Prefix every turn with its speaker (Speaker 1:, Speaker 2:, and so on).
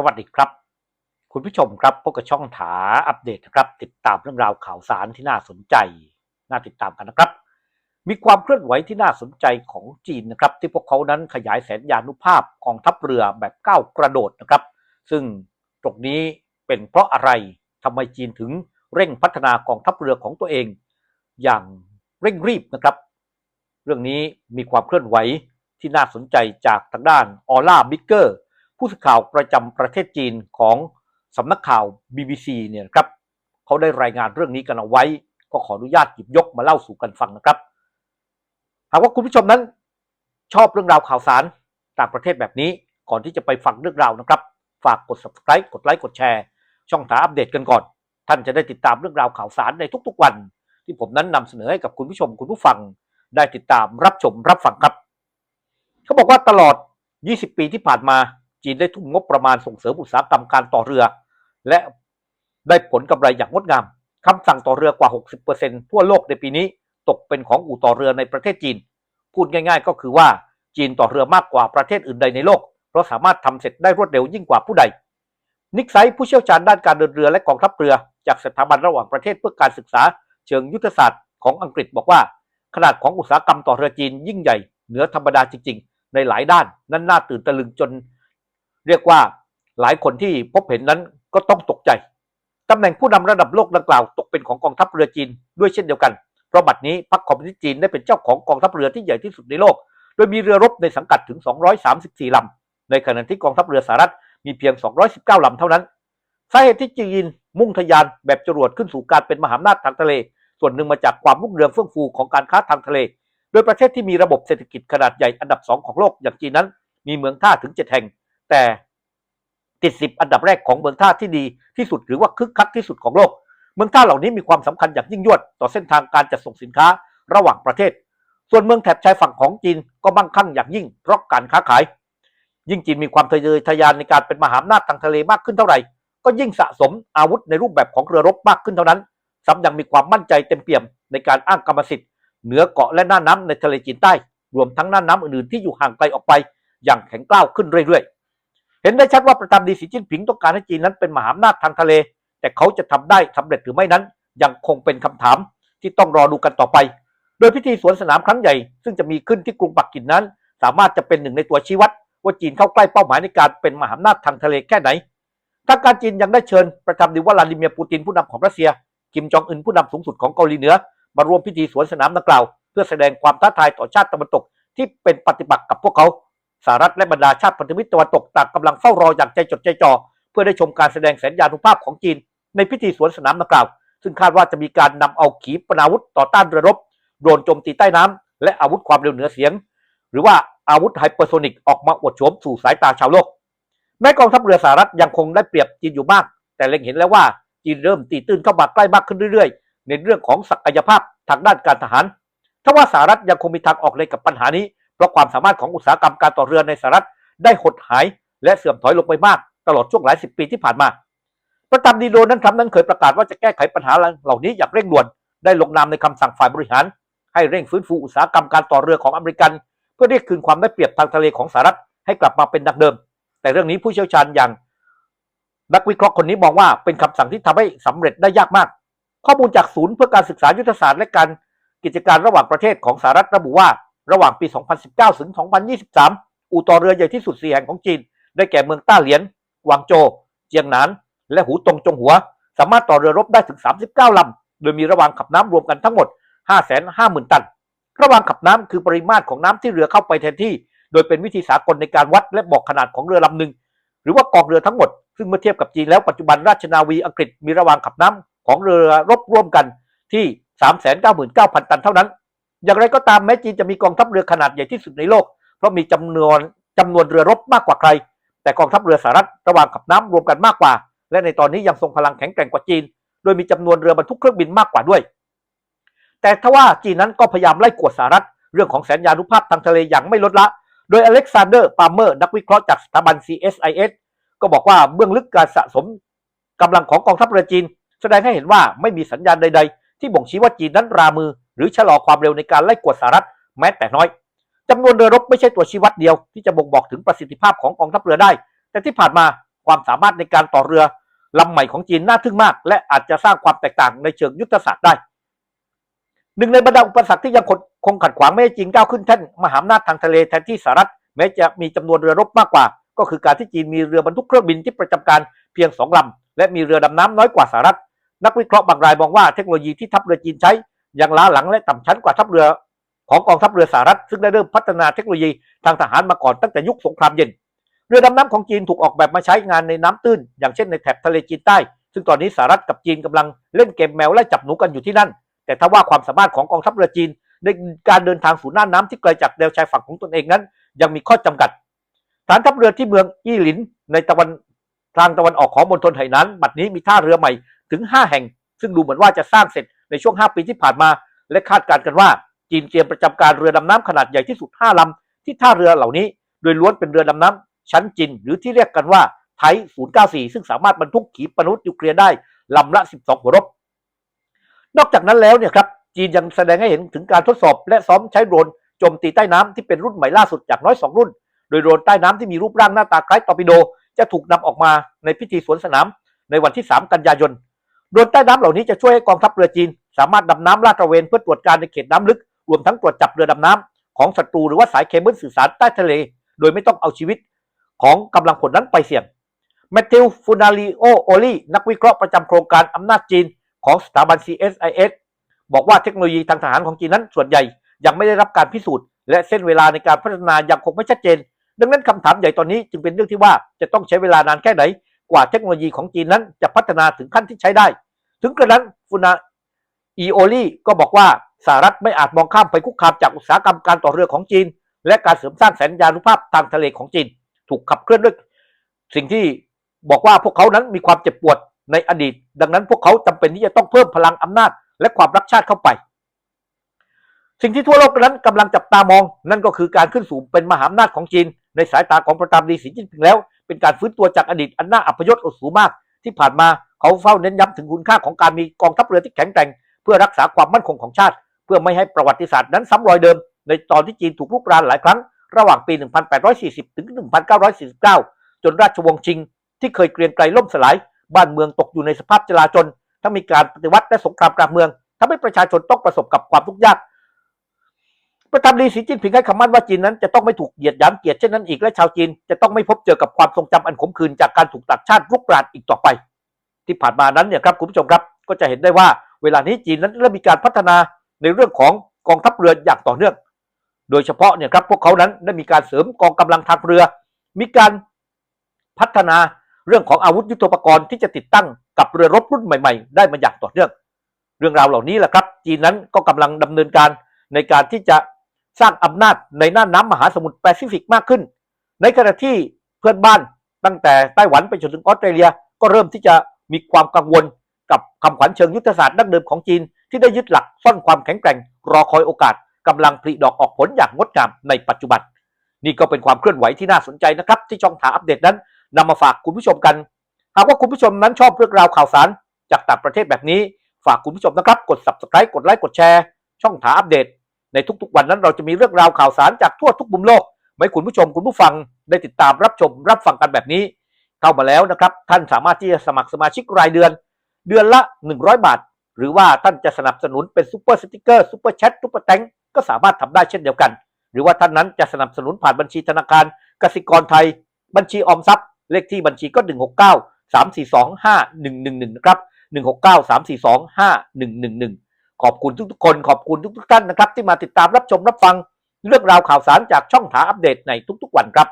Speaker 1: สวัสดีครับ คุณผู้ชมครับพบกับช่องถาอัปเดตนะครับ ติดตามเรื่องราวข่าวสารที่น่าสนใจ น่าติดตามกันนะครับ มีความเคลื่อนไหวที่น่าสนใจของจีนนะครับ ที่พวกเขานั้นขยายแสนยานุภาพกองทัพเรือแบบก้าวกระโดดนะครับ ซึ่งตรงนี้เป็นเพราะอะไรทำไมจีนถึงเร่งพัฒนากองทัพเรือของตัวเอง อย่างเร่งรีบนะครับ เรื่องนี้มีความเคลื่อนไหวที่น่าสนใจจากทางด้านออล่าบิ๊กเกอร์ ผู้สื่อข่าวประจำประเทศจีนของสำนักข่าว BBC เนี่ยครับเขาได้รายงานเรื่องนี้กันเอาไว้ ก็ขออนุญาตหยิบยกมาเล่าสู่กันฟังนะครับ หากว่าคุณผู้ชมนั้น ชอบเรื่องราวข่าวสารต่างประเทศแบบนี้ก่อนที่จะไปฟังเรื่องราวนะครับ ฝากกด subscribe กดไลค์กดแชร์ ช่องถาอัปเดตกันก่อน ท่านจะได้ติดตามเรื่องราวข่าวสารในทุกๆวัน ที่ผมนั้นนำเสนอให้กับคุณผู้ชมคุณผู้ฟัง ได้ติดตามรับชมรับฟังครับ เขาบอกว่าตลอด 20 ปีที่ผ่านมา จีนได้ทุ่มงบประมาณส่งเสริมอุตสาหกรรมการต่อเรือ และได้ผลกำไรอย่างงดงามคำสั่งต่อเรือกว่า 60%ทั่วโลกในปีนี้ตกเป็นของอู่ต่อเรือในประเทศจีน พูดง่ายๆ ก็คือว่าจีนต่อเรือมากกว่าประเทศอื่นใดในโลก เพราะสามารถทำเสร็จได้รวดเร็วยิ่งกว่าผู้ใด นิกไซผู้เชี่ยวชาญด้านการเดินเรือและกองทัพเรือ จากสถาบันระหว่างประเทศเพื่อการศึกษา เชิงยุทธศาสตร์ของอังกฤษบอกว่า ขนาดของอุตสาหกรรมต่อเรือจีนยิ่งใหญ่เหนือธรรมดาจริงๆ ในหลายด้าน นั่นน่าตื่นตะลึงจน เรียกว่าหลายคนที่พบเห็นนั้นก็ต้องตกใจตำแหน่งผู้นำระดับโลกดังกล่าวตกเป็นของกองทัพเรือจีนด้วยเช่นเดียวกัน เพราะบัดนี้พรรคคอมมิวนิสต์จีนได้เป็นเจ้าของกองทัพเรือที่ใหญ่ที่สุดในโลก โดยมีเรือรบในสังกัดถึง 234 ลำ ในขณะที่กองทัพเรือสหรัฐมีเพียง 219 ลำเท่านั้น สาเหตุที่จีนมุ่งทะยานแบบจรวดขึ้นสู่การเป็นมหาอำนาจทางทะเล ส่วนหนึ่งมาจากความรุ่งเรืองเฟื่องฟูของการค้าทางทะเล โดยประเทศที่มีระบบเศรษฐกิจขนาดใหญ่อันดับ2ของโลกอย่างจีนนั้น มีเมืองท่าถึง 7 แห่ง แต่ติด10อันดับแรกของเมืองท่าที่ดีที่สุดหรือว่าคึกคักที่สุดของโลก เมืองท่าเหล่านี้มีความสำคัญอย่างยิ่งยวด ต่อเส้นทางการจัดส่งสินค้าระหว่างประเทศ ส่วนเมืองแถบชายฝั่งของจีนก็มั่งคั่งอย่างยิ่งเพราะการค้าขาย ยิ่งจีนมีความทะเยอทะยานในการเป็นมหาอำนาจทางทะเลมากขึ้นเท่าไหร่ ก็ยิ่งสะสมอาวุธในรูปแบบของเรือรบมากขึ้นเท่านั้นซ้ำยังมีความมั่นใจเต็มเปี่ยมในการอ้างกรรมสิทธิ์ เหนือเกาะและหน้าน้ำในทะเลจีนใต้ รวมทั้งหน้าน้ำอื่นๆที่อยู่ห่างไกลออกไป อย่างแข็งกร้าวขึ้นเรื่อยๆ ห็นได้ชัดว่าประธานดีสีจิ้นผิงต้องการให้จีนนั้นเป็นมหาอำนาจทางทะเล แต่เขาจะทำได้สำเร็จหรือไม่นั้น ยังคงเป็นคำถามที่ต้องรอดูกันต่อไป โดยพิธีสวนสนามครั้งใหญ่ ซึ่งจะมีขึ้นที่กรุงปักกิ่งนั้น สามารถจะเป็นหนึ่งในตัวชี้วัด ว่าจีนเข้าใกล้เป้าหมายในการเป็นมหาอำนาจทางทะเลแค่ไหนทางการจีนยังได้เชิญประธานดีวลาดิเมียร์ปูตินผู้นำของรัสเซียคิมจองอึนผู้นำสูงสุดของเกาหลีเหนือ มาร่วมพิธีสวนสนามดังกล่าว เพื่อแสดงความท้าทายต่อชาติตะวันตกที่เป็นปฏิปักษ์กับพวกเขา สหรัฐและบรรดาชาติพันธมิตรตะวันตกต่างกำลังเฝ้ารออย่างใจจดใจจ่อเพื่อได้ชมการแสดงแสนยานุภาพของจีน ในพิธีสวนสนามดังกล่าว ซึ่งคาดว่าจะมีการนำเอาขีปนาวุธต่อต้านเรือรบโดรนโจมตีใต้น้ำและอาวุธความเร็วเหนือเสียง หรือว่าอาวุธไฮเปอร์โซนิกออกมาอวดโฉมสู่สายตาชาวโลก แม้กองทัพเรือสหรัฐยังคงได้เปรียบจีนอยู่มาก แต่เล็งเห็นแล้วว่าจีนเริ่มตีตื้นเข้ามาใกล้มากขึ้นเรื่อยๆ ในเรื่องของศักยภาพทางด้านการทหารทว่าสหรัฐยังคงมีทางออกเลยกับปัญหานี้ เพราะความสามารถของอุตสาหกรรมการต่อเรือในสหรัฐได้หดหาย และเสื่อมถอยลงไปมากตลอดช่วงหลายสิบปีที่ผ่านมาประธานดีโดนัลด์ทรัมป์นั้นเคยประกาศว่าจะแก้ไขปัญหาเหล่านี้อย่างเร่งด่วน ได้ลงนามในคำสั่งฝ่ายบริหาร ให้เร่งฟื้นฟูอุตสาหกรรมการต่อเรือของอเมริกัน เพื่อเรียกคืนความได้เปรียบทางทะเลของสหรัฐให้กลับมาเป็นดังเดิม แต่เรื่องนี้ผู้เชี่ยวชาญอย่างนักวิเคราะห์คนนี้มองว่าเป็นคำสั่งที่ทำให้สำเร็จได้ยากมาก ข้อมูลจากศูนย์เพื่อการศึกษายุทธศาสตร์และการกิจการระหว่างประเทศของสหรัฐระบุว่า ระหว่างปี 2019 ถึง 2023 อู่ต่อเรือใหญ่ที่สุด4แห่งของจีน ได้แก่เมืองต้าเหลียน กวางโจว เจียงหนาน และหูตงจงหัว สามารถต่อเรือรบได้ถึง 39 ลำ โดยมีระหว่างขับน้ำรวมกันทั้งหมด 550,000 ตัน ระหว่างขับน้ำคือปริมาตรของน้ำที่เรือเข้าไปแทนที่ โดยเป็นวิธีสากลในการวัดและบอกขนาดของเรือลำหนึ่ง หรือว่ากองเรือทั้งหมด ซึ่งเมื่อเทียบกับจีนแล้วปัจจุบันราชนาวีอังกฤษมีระหว่างขับน้ำของเรือรบร่วมกันที่ 399,000 ตันเท่านั้น อย่างไรก็ตามแม้จีนจะมีกองทัพเรือขนาดใหญ่ที่สุดในโลก เพราะมีจำนวนจำนวนเรือรบมากกว่าใคร แต่กองทัพเรือสหรัฐระหว่างขับน้ำรวมกันมากกว่า และในตอนนี้ยังทรงพลังแข็งแกร่งกว่าจีน โดยมีจำนวนเรือบรรทุกเครื่องบินมากกว่าด้วย แต่ทว่าจีนนั้นก็พยายามไล่กวดสหรัฐเรื่องของแสนยานุภาพทางทะเลอย่างไม่ลดละ โดยอเล็กซานเดอร์ ปาเมอร์ นักวิเคราะห์จากสถาบัน CSIS ก็บอกว่าเบื้องลึกการสะสมกำลังของกองทัพเรือจีน แสดงให้เห็นว่าไม่มีสัญญาณใด ๆ ที่บ่งชี้ว่าจีนนั้นรามือ หรือชะลอความเร็วในการไล่กวดสหรัฐแม้แต่น้อยจำนวนเรือรบไม่ใช่ตัวชี้วัดเดียวที่จะบ่งบอกถึงประสิทธิภาพของกองทัพเรือได้ แต่ที่ผ่านมาความสามารถในการต่อเรือลำใหม่ของจีนน่าทึ่งมาก และอาจจะสร้างความแตกต่างในเชิงยุทธศาสตร์ได้ หนึ่งในบรรดาอุปสรรคที่ยังคงขัดขวางไม่ให้จีนก้าวขึ้นแท่นมหาอำนาจทางทะเลแทนที่สหรัฐแม้จะมีจำนวนเรือรบมากกว่า ก็คือการที่จีนมีเรือบรรทุกเครื่องบินที่ประจำการเพียงสองลำและมีเรือดำน้ำน้อยกว่าสหรัฐ นักวิเคราะห์บางรายมองว่าเทคโนโลยีที่ทัพเรือจีนใช้ ยังล้าหลังและต่ำชั้นกว่าทัพเรือ ของกองทัพเรือสหรัฐซึ่งได้เริ่มพัฒนาเทคโนโลยีทางทหารมาก่อนตั้งแต่ยุคสงครามเย็น เรือดำน้ำของจีนถูกออกแบบมาใช้งานในน้ำตื้น อย่างเช่นในแถบทะเลจีนใต้ ซึ่งตอนนี้สหรัฐกับจีนกำลังเล่นเกมแมวไล่จับหนูกันอยู่ที่นั่น แต่ถ้าว่าความสามารถของกองทัพเรือจีน ในการเดินทางสู่น่านน้ำที่ไกลจากแนวชายฝั่งของตนเองนั้น ยังมีข้อจำกัดฐานทัพเรือที่เมืองอี้หลินในตะวันทางตะวันออกของมณฑลไหหนานบัดนี้มีท่าเรือใหม่ถึง 5 แห่ง ซึ่งดูเหมือนว่าจะสร้างเสร็จ ในช่วง 5 ปีที่ผ่านมา และคาดการณ์กันว่าจีนเตรียมประจำการเรือดำน้ำขนาดใหญ่ที่สุด 5ลำที่ท่าเรือเหล่านี้ โดยล้วนเป็นเรือดำน้ำชั้นจินหรือที่เรียกกันว่าไทย094 ซึ่งสามารถบรรทุกขีปนาวุธนิวเคลียร์ได้ลำละ 12 หัวรบ นอกจากนั้นแล้วเนี่ยครับจีนยังแสดงให้เห็นถึงการทดสอบ และซ้อมใช้โดรนโจมตีใต้น้ำที่เป็นรุ่นใหม่ล่าสุดจากน้อย 2 รุ่น โดยโดรนใต้น้ำที่มีรูปร่างหน้าตาคล้ายตอร์ปิโด จะถูกนำออกมาในพิธีสวนสนาม ในวันที่ 3 กันยายน โดรนใต้น้ำเหล่านี้จะช่วยให้กองทัพเรือจีน สามารถดำน้ำลาดตระเวนเพื่อตรวจการในเขตน้ำลึก รวมทั้งตรวจจับเรือดำน้ำของศัตรูหรือว่าสายเคเบิลสื่อสารใต้ทะเล โดยไม่ต้องเอาชีวิตของกำลังพลนั้นไปเสี่ยงแมทธิวฟูนาริโอโอลีนักวิเคราะห์ประจำโครงการอำนาจจีนของสถาบัน CSIS บอกว่าเทคโนโลยีทางทหารของจีนนั้นส่วนใหญ่ ยังไม่ได้รับการพิสูจน์ และเส้นเวลาในการพัฒนายังคงไม่ชัดเจน ดังนั้นคำถามใหญ่ตอนนี้จึงเป็นเรื่องที่ว่าจะต้องใช้เวลานานแค่ไหน กว่าเทคโนโลยีของจีนนั้นจะพัฒนาถึงขั้นที่ใช้ได้ ถึงกระนั้นฟูนาอีโอลี่ก็บอกว่าสหรัฐไม่อาจมองข้ามไปคุกคามจากอุตสาหกรรมการต่อเรือของจีน และการเสริมสร้างแสนยานุภาพทางทะเลของจีน ถูกขับเคลื่อนด้วยสิ่งที่บอกว่าพวกเขานั้นมีความเจ็บปวดในอดีต ดังนั้นพวกเขาจำเป็นที่จะต้องเพิ่มพลังอำนาจ และความรักชาติเข้าไป สิ่งที่ทั่วโลกนั้นกำลังจับตามอง นั่นก็คือการขึ้นสู่เป็นมหาอำนาจของจีน ในสายตาของประธานาธิบดีสีจิ้นผิงแล้ว เป็นการฟื้นตัวจากอดีตอันน่าอัปยศอดสูงมาก ที่ผ่านมาเขาเฝ้าเน้นย้ำถึงคุณค่าของการมีกองทัพเรือที่แข็งแกร่ง เพื่อรักษาความมั่นคงของชาติ เพื่อไม่ให้ประวัติศาสตร์นั้นซ้ำรอยเดิม ในตอนที่จีนถูกลุกรานหลายครั้ง ระหว่างปี 1840 ถึง 1949 จนราชวงศ์ชิง ที่เคยเกรียงไกรล่มสลาย บ้านเมืองตกอยู่ในสภาพจลาจลทั้งมีการปฏิวัติและสงครามกลางเมืองทำให้ประชาชนต้องประสบกับความทุกข์ยาก ประธานาธิบดีสีจิ้นผิงให้คำมั่นว่าจีนนั้นจะต้องไม่ถูกเหยียดหยามเกียรติเช่นนั้นอีกและชาวจีนจะต้องไม่พบเจอกับความทรงจำอันขมขื่นจากการถูกตัดชาติรุกรานอีกต่อไป ที่ผ่านมานั้นเนี่ยครับคุณผู้ชมครับ ก็จะเห็นได้ว่าเวลานี้จีนนั้นเริ่มมีการพัฒนาในเรื่องของกองทัพเรืออย่างต่อเนื่อง โดยเฉพาะเนี่ยครับพวกเขานั้นได้มีการเสริมกองกำลังทางเรือ มีการพัฒนาเรื่องของอาวุธยุทโธปกรณ์ที่จะติดตั้งกับเรือรบรุ่นใหม่ ๆ ได้มาอย่างต่อเนื่อง เรื่องราวเหล่านี้แหละครับ จีนนั้นก็กำลังดำเนินการในการที่จะ สร้างอำนาจในน่านน้ำมหาสมุทรแปซิฟิกมากขึ้น ในขณะที่เพื่อนบ้านตั้งแต่ไต้หวันไปจนถึงออสเตรเลีย ก็เริ่มที่จะมีความกังวลกับคำขวัญเชิงยุทธศาสตร์ดั้งเดิมของจีน ที่ได้ยึดหลักซ่อนความแข็งแกร่ง รอคอยโอกาสกำลังผลิดอกออกผลอย่างงดงามในปัจจุบัน นี่ก็เป็นความเคลื่อนไหวที่น่าสนใจนะครับ ที่ช่องถาอัปเดตนั้นนำมาฝากคุณผู้ชมกัน หากว่าคุณผู้ชมนั้นชอบเรื่องราวข่าวสารจากต่างประเทศแบบนี้ ฝากคุณผู้ชมนะครับ กด subscribe กดไลค์กดแชร์ช่องถาอัปเดต ในทุกๆวันนั้นเราจะมีเรื่องราวข่าวสารจากทั่วทุกมุมโลกให้คุณผู้ชมคุณผู้ฟังได้ติดตามรับชมรับฟังกันแบบนี้ เข้ามาแล้วนะครับ ท่านสามารถที่จะสมัครสมาชิกรายเดือน เดือนละ 100 บาท หรือว่าท่านจะสนับสนุนเป็นซูเปอร์สติกเกอร์ซูเปอร์แชทซูเปอร์แตงก็สามารถทำได้เช่นเดียวกัน หรือว่าท่านนั้นจะสนับสนุนผ่านบัญชีธนาคารกสิกรไทย บัญชีออมทรัพย์ เลขที่บัญชีก็ 169 342 5111นะครับ169 342 5111 ขอบคุณทุกๆคนขอบคุณทุกๆท่านนะครับ ที่มาติดตามรับชมรับฟังเรื่องราวข่าวสารจากช่องถาอัปเดตในทุกๆวันครับ